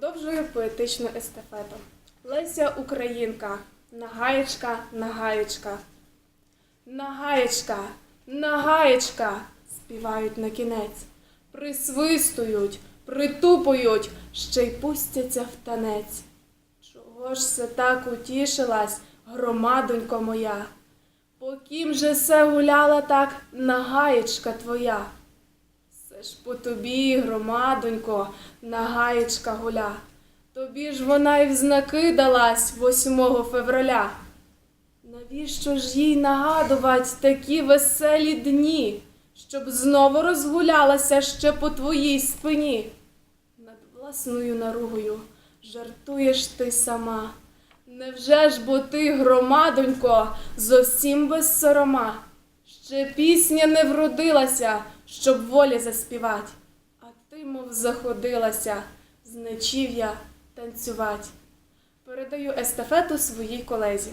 Продовжую поетичну естафету. Леся Українка, нагаєчка, нагаєчка. Нагаєчка, нагаєчка, співають на кінець. Присвистують, притупують, ще й пустяться в танець. Чого ж се так утішилась, громадонько моя? По кім же се гуляла так нагаєчка твоя? Ж по тобі, громадонько, нагаєчка гуля. Тобі ж вона й в знаки далась 8 февраля. Навіщо ж їй нагадувать такі веселі дні, щоб знову розгулялася ще по твоїй спині? Над власною наругою жартуєш ти сама. Невже ж бо ти, громадонько, зовсім без сорома? Ще пісня не вродилася, щоб волі заспівать, а ти, мов заходилася, з нечів'я танцювать. Передаю естафету своїй колезі.